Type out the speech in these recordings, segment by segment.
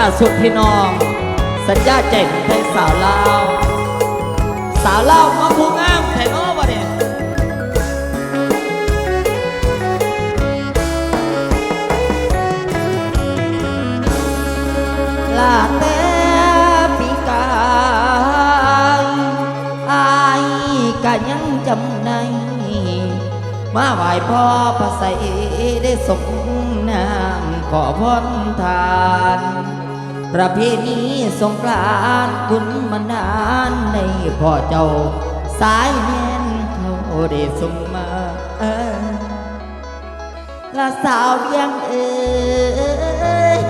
าสุดพี่น้อง สัญญาใจของไทยสาวลาว สาวลาวมาผู้งามแทนอ้อบ่เนี่ยลาแต่ปีกายอายก็ยังจำในมาไหว้พ่อพระใสได้สมนามขอพรทาน ประเพณีสงกรานต์คุณมานานในพ่อเจ้า สายแน่นเขาได้สมมาละสาวเวียงเอ๋ย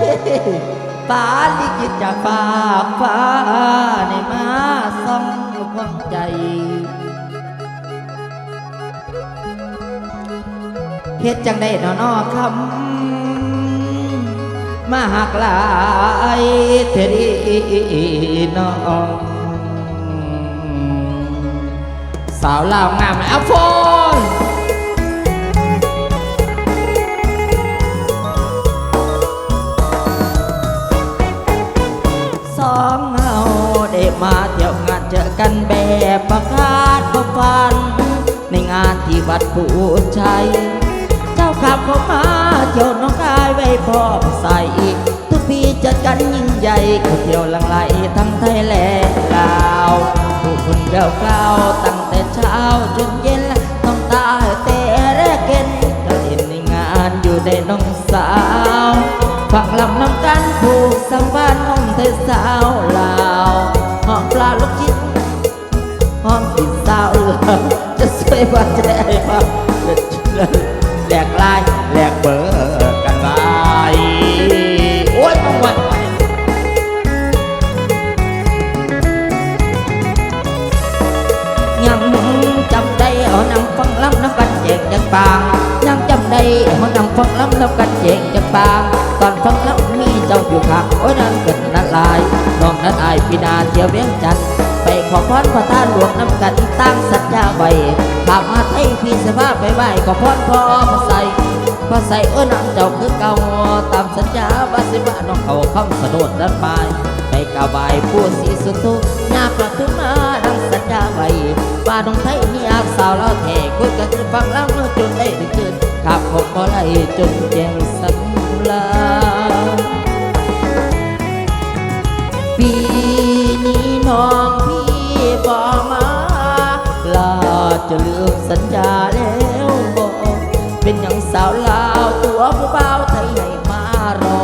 ฟ้าลิขิตจากฟ้ากฟ้าในมาส่องดวงใจ เฮ็ดจังได้นอนอคำ มาหักลายเทดีน้องสาวลาวงามแล้วโฟนสองเฮาได้มาเที่ยวงานเจอกันแบบประคาดประฟัน ในงานที่วัดผู้ชัย เจ้าขับเข้ามา ที่ยวน้องกายไว้พร้อมใส่ทุกปีจัดกันยิ่งใหญ่เขาเที่ยวลังไหลทั้งไทยและลาวผู้คนเกล้ากล่าวตั้งแต่เช้าจนเย็นต้องตาแต่แรกเก็นก็เห็นในงานอยู่ในน้องสาวฝักลำน้ำกันผูกสัมพันธ์ห้องเทสาวลาวหองปลาลูกชิ้นหองกินสาวเลือจะสวยว่าใจมาแหลกลายางยังจำได้เอานำฟังล้ำน้ำกันแจกจังปางตอนฟังล้ำมีเจ้าอยู่ข้างโอ้ยนั่นเกิดนั่นลายน้องนั้นอายปีนาเที่ยวเวียงจันทน์ไปขอพรพระท่านหลวงน้ำกันตั้งสัญญาไว้ข้ามาไทยพี่สภาพไปไหวขอพรพ่อมาใส่พอใส่โอ้ยนั่งเจ้าคือเก่าตามสัญญาว่าสิว่าน้องเขาคำสะโดดดันไปไปกราบไหว้ผู้ศรีสุโธหน้าประตู กันจนฟังแล้วจนได้ถึงคืนขับผมบ่ไล่จนแจงสำลาปีนี้น้องพี่บอกมาลาจะลืมสัญญาแล้วบอกเป็นอย่างสาวลาวตัวผู้เบาไทยให้มารอ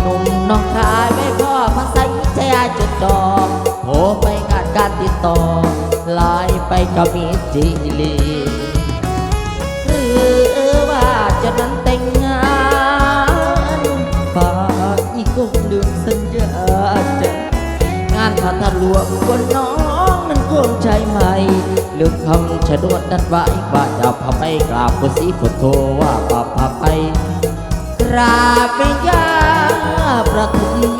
หนุ่มน้องคายไม่พ่อภาษาใจจดจอโทรไปงานการติดต่อไลน์ไปก็มีจีลี ว่าจะนั้นแต่งงานป่านอีกคงลืมสัญญาจะงานพระทะลวงบนน้องนั้นคงใช่ไหม่ลืมคำชะโดดนัดไว้ว่าจะพาไปกราบพุสีพุทโธว่าพาพาไป กราบแม่ยาประทุม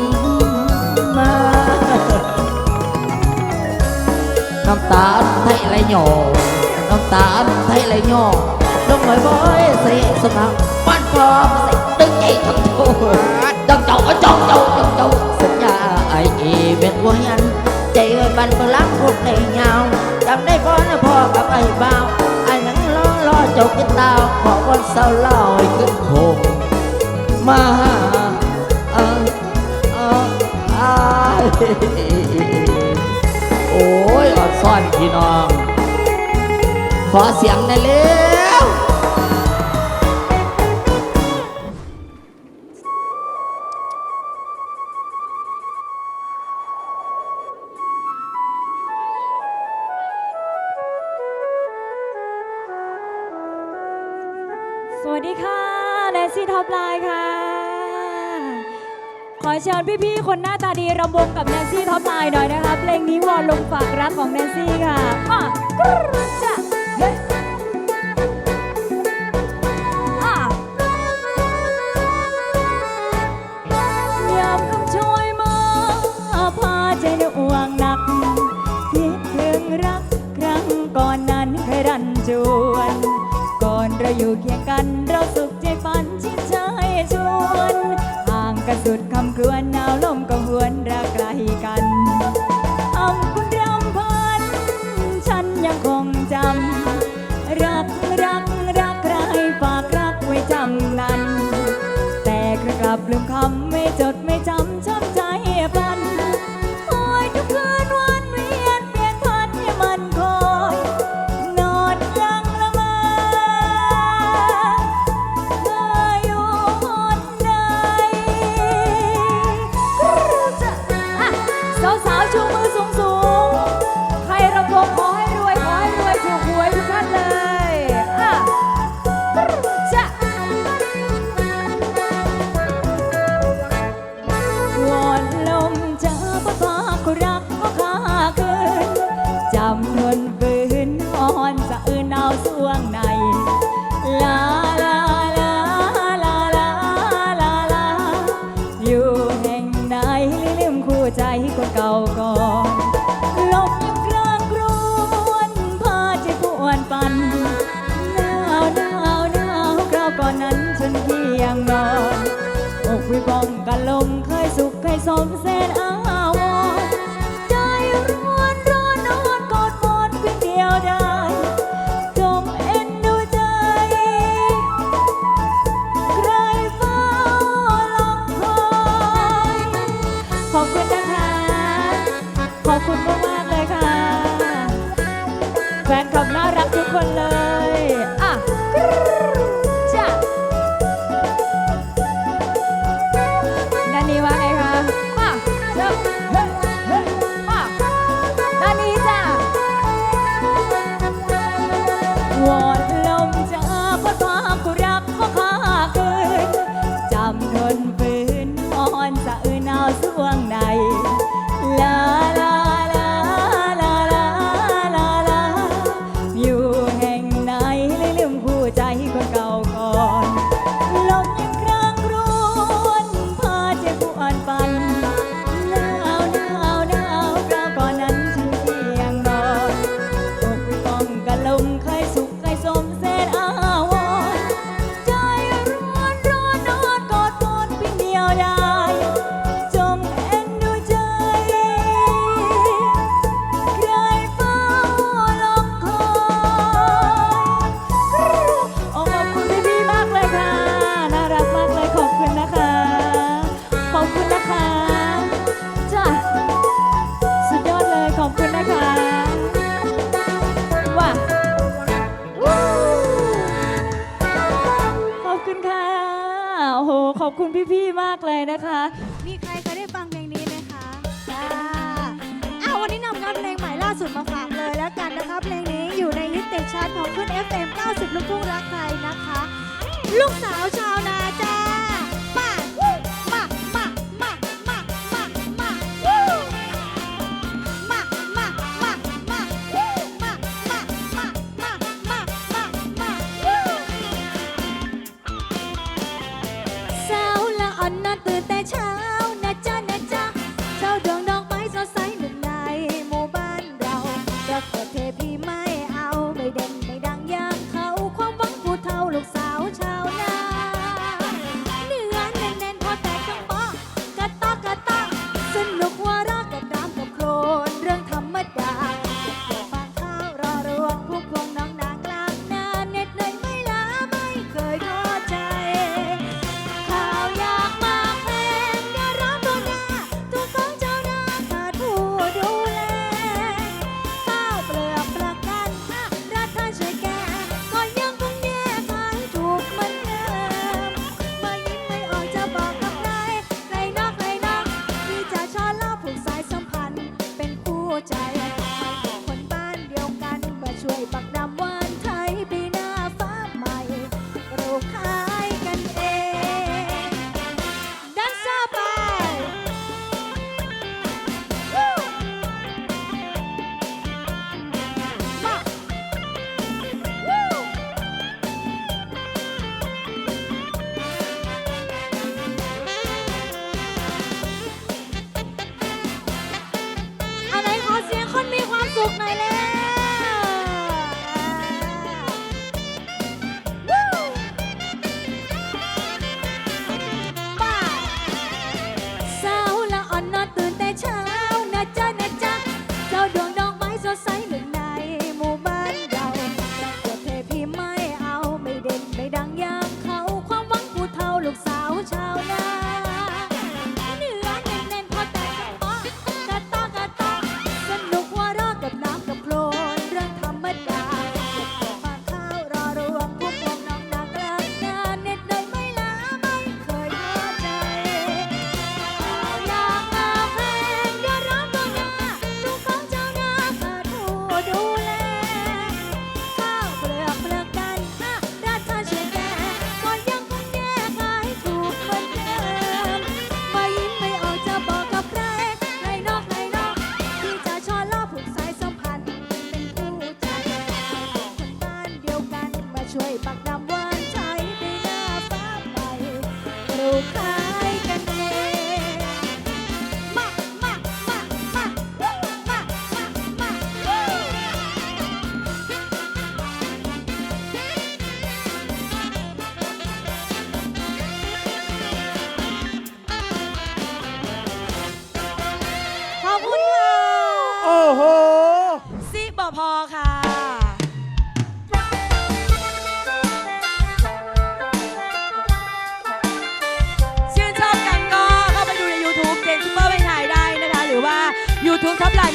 มาน้ำตาไทยไหลหยอน้ำตาไทยไหลหยอ น้องหน่อยบ่อยเสียสมัครบ้านพร้อมใส่ตึงใจทั้งโตจังเจ้าจังเจ้าจังเจ้าสัญญาไอเอเป็นวัวยัน ใจเอ้ยบันพลังพวกในเงาจำได้พ่อนะพ่อกับไอ้บ่าวไอ้หนังล้อล้อเจ้ากินตาวขอวันเสาร์ลอยขึ้นโคงมาเออเอออาย โอ้ยอดซ่อนพี่น้อง ขอเสีย สวัสดีค่ะแนนซี่ท็อปไลน์ค่ะ ขอเชิญพี่ๆ คนหน้าตาดีรำวงกับแนนซี่ท็อปไลน์หน่อยนะคะ เพลงนี้วอนลงฝากรักของแนนซี่ค่ะมากรึ๊จ้ะเฮ้ยอะยามคำช่วยมาพาใจหน่วงหนักคิดถึงรักครั้งก่อนนั้นเคยรันจวน อยู่เคียงกันเราสุขใจฝันชิดชายชวนห่างกันสุดคำครวนหนาวลมก็หวนรักไกลกันคำคุณรำพัน ฉันยังคงจำ รักรักรักใครฝากรักไว้จำนั้น แต่กลับลืมคำ ที่ยังนอนอกวิบองกันลมเคยสุขเคยสมเส้น โอ้โห ขอบคุณพี่ๆ มากเลยนะคะ มีใครเคยได้ฟังเพลงนี้ไหมคะอ่าอ้าววันนี้นำงานเพลงใหม่ล่าสุดมาฝากเลยแล้วกันนะคะเพลงนี้อยู่ในฮิตเตชันของขึ้น FM 90 ลูกทุ่งรักใครนะคะ ลูกสาวชาวนาจ้า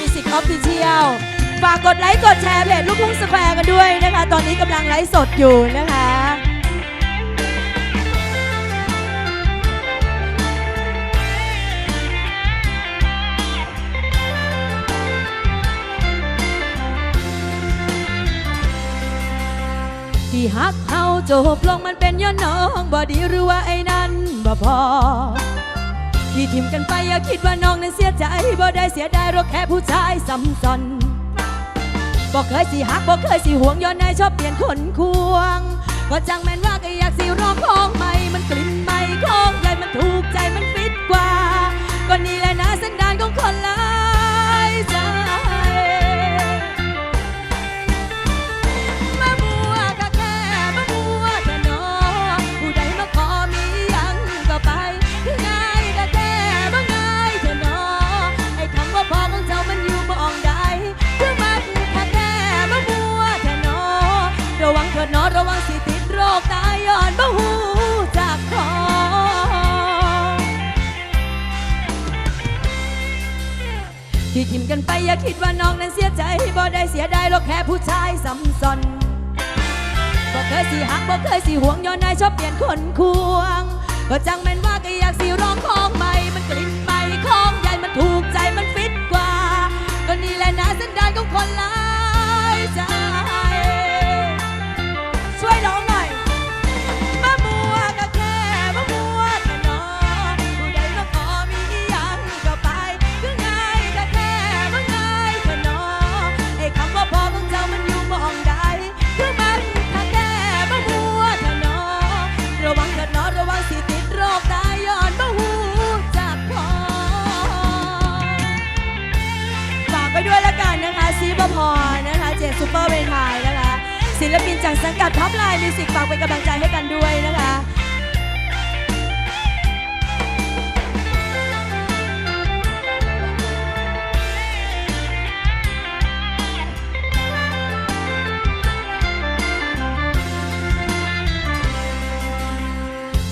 มิสิกออฟฟิเชียลฝากกดไลค์กดแชร์เพจลูกทุ่งสแควร์กันด้วยนะคะ ตอนนี้กำลังไลฟ์สดอยู่นะคะที่ฮักเฮาจบลงมันเป็นย้อนน้อง บ่ดีหรือว่าไอ้นั้นบ่พอ ที่ทิมกันไปอย่าคิดว่าน้องนั้นเสียใจบ่ได้เสียดายหรอกแค่ผู้ชายซ้ำซ้อนบ่เคยสิหักบ่เคยสิห่วงย้อนนายชอบเปลี่ยนคนควงก็จังแม่นว่าก็อยากสิร้องของใหม่มันกลิ่นใหม่ของใหญ่มันถูกใจมันฟิตกว่าก็นี่แหละนะสันดานของคนละ ทิมกันไปอย่าคิดว่าน้องนั้นเสียใจบ่ได้เสียดายหรอกแค่ผู้ชายซ้ำซ้อนบ่เคยสิหักบ่เคยสิห่วงย้อนนายชอบเปลี่ยนคนควงก็จังแม่นว่าก็อยากสิร้องของใหม่มันกลิ่นใหม่ของใหญ่มันถูกใจมันฟิตกว่า ก็นี่แหละนะสันดานของคนละ สังกัดท็อปไลน์มิวสิกฝากเป็นกำลังใจให้กันด้วยนะคะ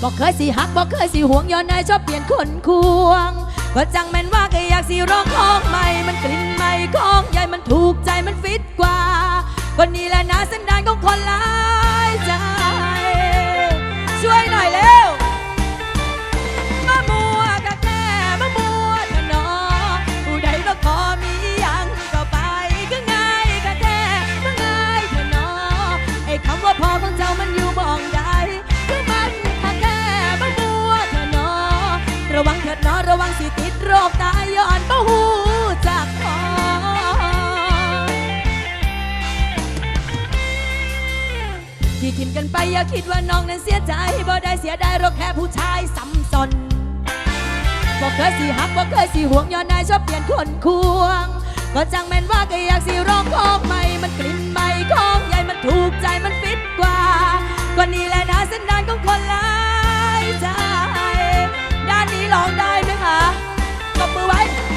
บอกเคยสิหักบอกเคยสิห่วงย้อนนายชอบเปลี่ยนคนควงก็จังแม่นว่าก็อยากสิร้องของใหม่ มันกลิ่นใหม่ของใหญ่มันถูกใจมันฟิตกว่า คนนี้แหละนะสันดานของคนหลายใจ ช่วยหน่อยเลย กันไปอย่าคิดว่าน้องนั้นเสียใจบ่ได้เสียดายหรอกแค่ผู้ชายซ้ำซ้อนบ่เคยสิหักบ่เคยสิห่วงย้อนนายชอบเปลี่ยนคนควง ก็จังแม่นว่าก็อยากสิร้องของใหม่มันกลิ่นใหม่ของใหญ่มันถูกใจมันฟิตกว่าก็นี่แหละนะสันดานของคนหลายใจ ด้านนี้ร้องได้ไหมคะตบมือไว้มามัว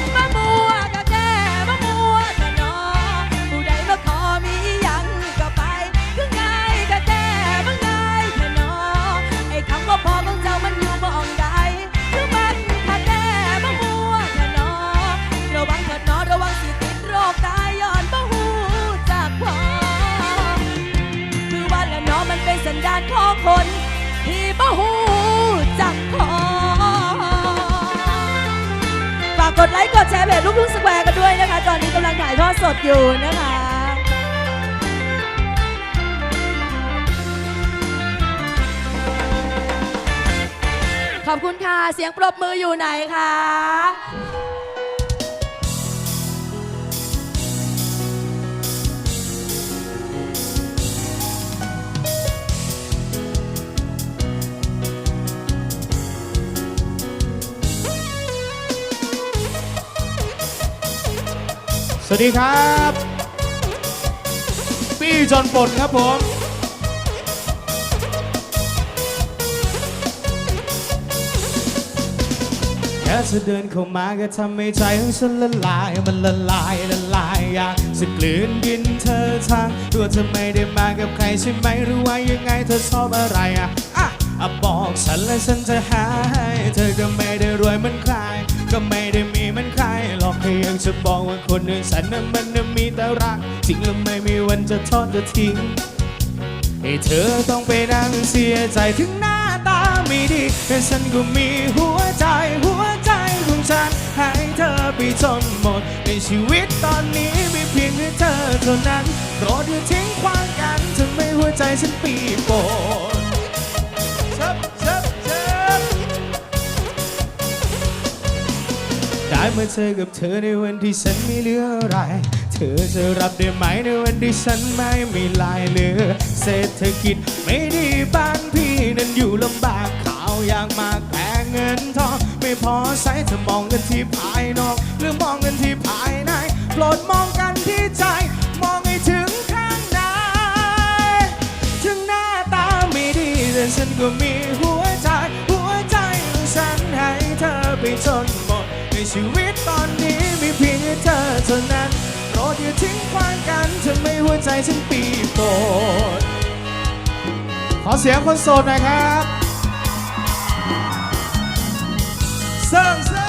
ลูกทุ่งสแควร์กันด้วยนะคะ ตอนนี้กำลังถ่ายทอดสดอยู่นะคะขอบคุณค่ะ เสียงปรบมืออยู่ไหนคะ วัสดีครับปี้จอนปลดครับผมแค่เธอเดินเข้ามาก็ทำให้ใจของฉันละลาย มันละลายละลายอยากจะกลืนกินเธอทางตัวเธอไม่ได้มากับใครใช่ไหมหรือว่ายังไงเธอชอบอะไรอะอะบอกฉันและฉันจะหาให้เธอก็ไม่ได้รวยเหมือนใครก็ไม่ได้ ยากจะบอกว่าคนอย่างฉันนั้นมันน่ะมีแต่รักจริงแล้วไม่มีวันจะทอดจะทิ้งให้เธอต้องไปนั่งเสียใจถึงหน้าตาไม่ดีแต่ฉันก็มีหัวใจหัวใจของฉันให้เธอไปจนหมด ในชีวิตตอนนี้มีเพียงแค่เธอเท่านั้นโปรดอย่าทิ้งควางกันทำให้หัวใจฉันปีโปน ได้มาเจอกับเธอในวันที่ฉันไม่เหลืออะไร เธอจะรับได้ไหมในวันที่ฉันไม่มีลายเหลือ เศรษฐกิจไม่ดีบ้านพี่นั้นอยู่ลำบากข่าวอยางมากแต่เงินทอง ไม่พอใช้ถ้ามองกันที่ภายนอกหรือมองกันที่ภายในโปรดมองกันที่ใจ มองให้ถึงข้างในถึงหน้าตาไม่ดีแต่ฉันก็มีหัวใจ หัวใจของฉันให้เธอไปจนหม ในชีวิตตอนนี้มีเพียงแค่เธอเท่านั้นโปรดอย่าทิ้งความกันทำให้หัวใจฉันปีโปดขอเสียงคนโสดหน่อยครับเซิร์ง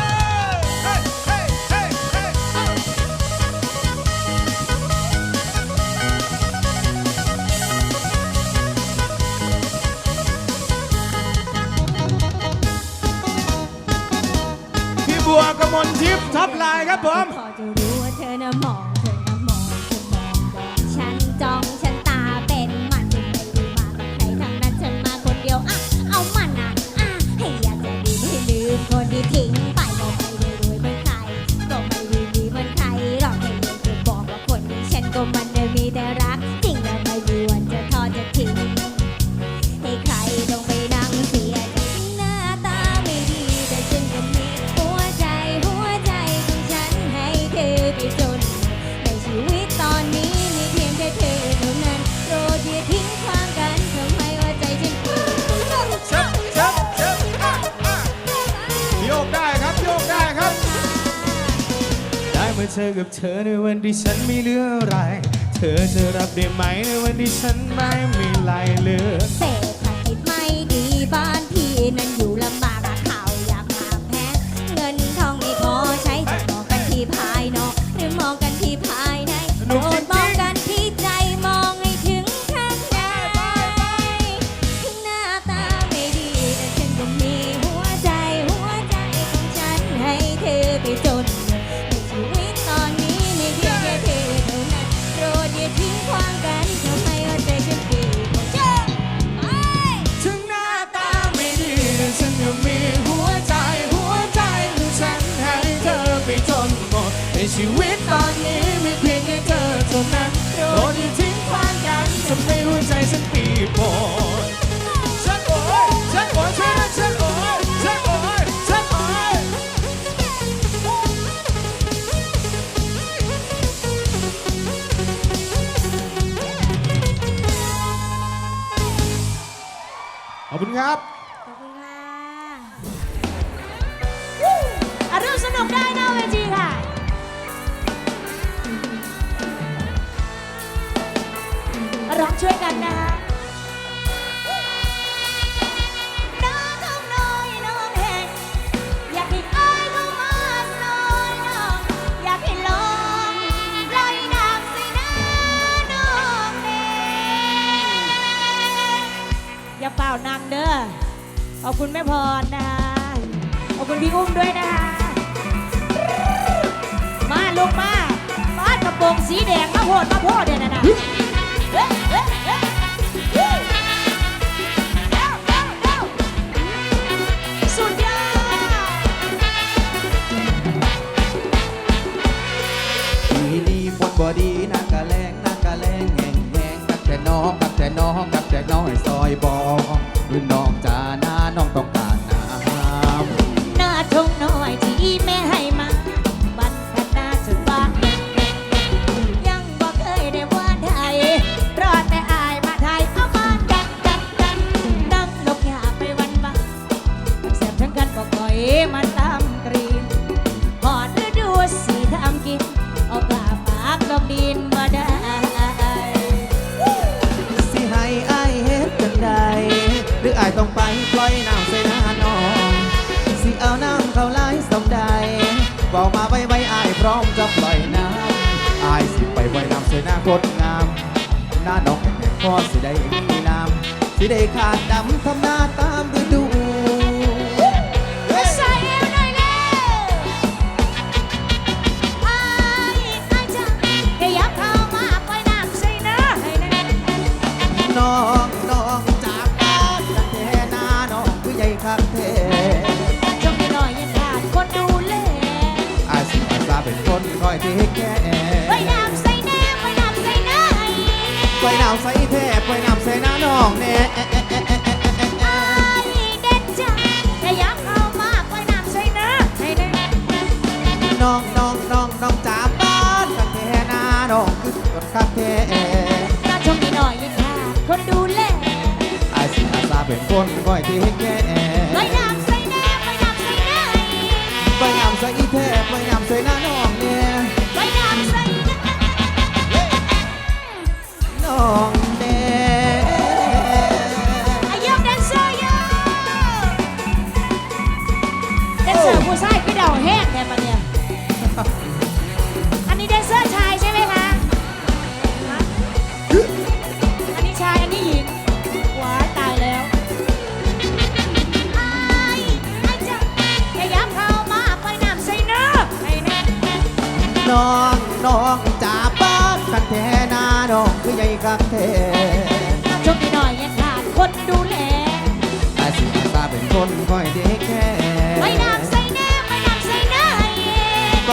ชิปท็อปไลน์ครับผม พอจะรู้ว่าเธอน่ะมองเธอน่ะ มาเจอกับเธอในวันที่ฉันไม่เหลืออะไร เธอจะรับได้ไหมในวันที่ฉันไม่มีอะไรเหลือ งสีแดงมาโพดมาโพดเดี๋ยวนะนะเอ๊ะเอ๊ะเอ๊ะเอ๊ะเอ้าเอ้าเอ้าสุดยอดปีนี้ฝนบดีนากะแรงนากะแรงแหงแหงกักแต่น้องกักแต่น้องกักแต่น้องให้ซอยบอง พร้อมจะปล่อยน้ำอายสิไปไว้น้ำสวยหน้างดงาม หน้าดองพ่อสิได้มีน้ำสิได้ขาดน้ำทำหน้าตามฤดู คนดูแลอาสาเป็นคนคอยที่ให้แก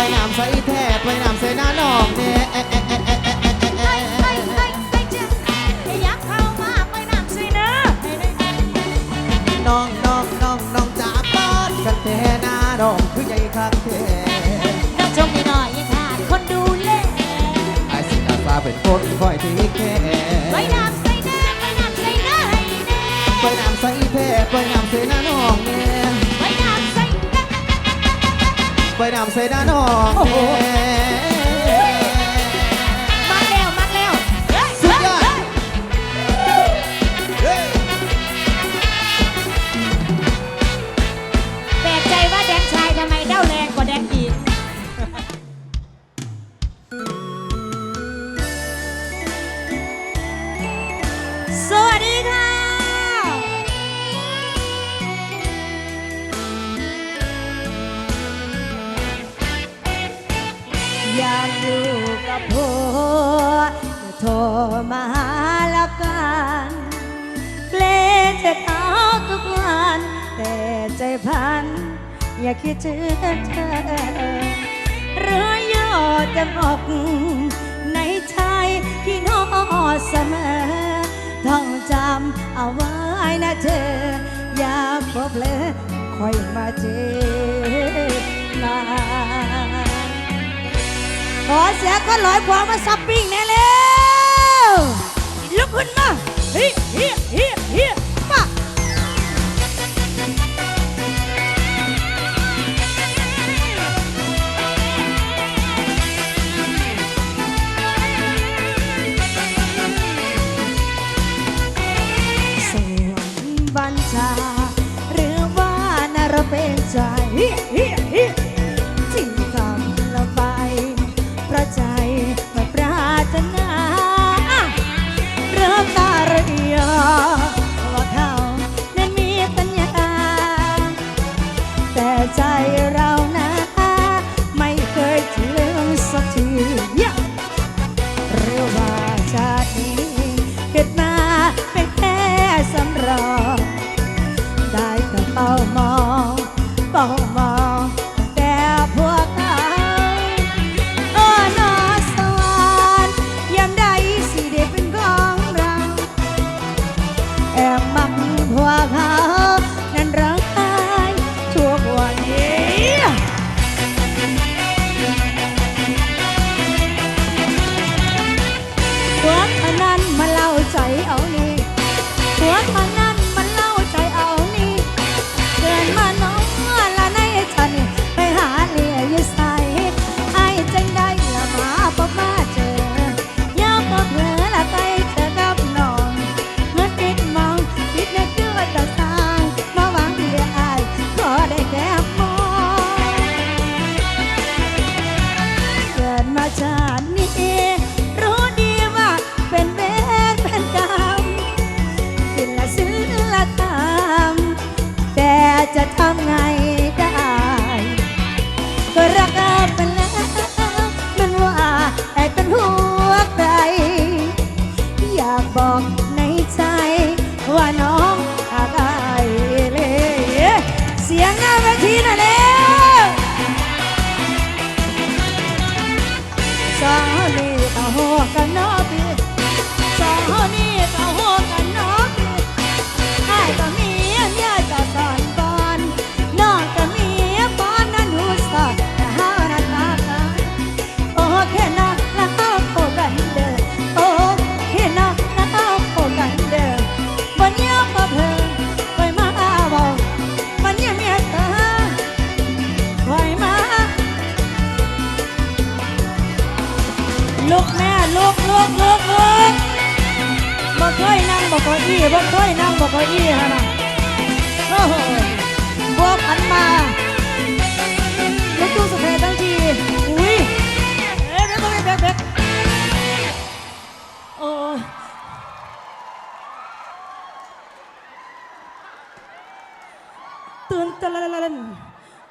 ไปน้ำใส่แทบไปน้ำใส่หน้าน้องเนี่ยน้องน้องน้องน้องจ๋าปอนกันแทน้านองคือใหญ่ข้างเทน้องชมไม่น่อยยังขาดคนดูแลไอ้สินาฟ้าเป็นคนคอยที่แค่ไปน้ำใส่แน่ไปน้ำใส่หน้าให้แน่ไปน้ำใส่แท้ไปน้ำใส่หน้าน้องเน่ ไปนำใส่ด้านห้องแมาหาละกันเพลงจะเอาทุกวัน แต่ใจพัน อยากคิดถึงเธอเรือยอดจะบอกในใจที่นองเสมอ ต้องจำเอาไว้นะเธอ อย่าพบเลยคอยมาเจอมาขอเสียก็ร้อยควงมาซับปิ้งแน่เลย ลุกขึ้นมาฮิฮิฮิ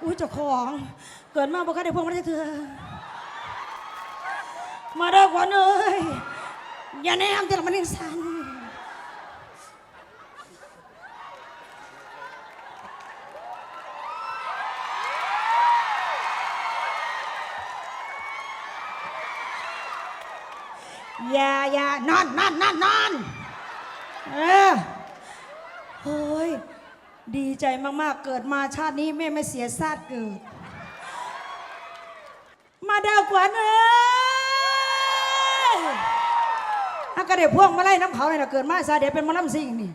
อุ้ยเจ้าของ เกิดมาบ่เคยได้พวงมาได้เธอ มาเด้อขวัญเอ้ยอย่าแนมจะละมันนิสันอย่าอย่านอนนอนนอนนอนเออโอ้ย ดีใจมากๆ เกิดมาชาตินี้แม่ไม่เสียชาติเกิด มาดาวขวัญเอ้ยอากระเดี๋ยวพวงมาไล่น้ำเขาเลยนะเกิดมาซาเดี๋ยวเป็นมะลำซิงนี่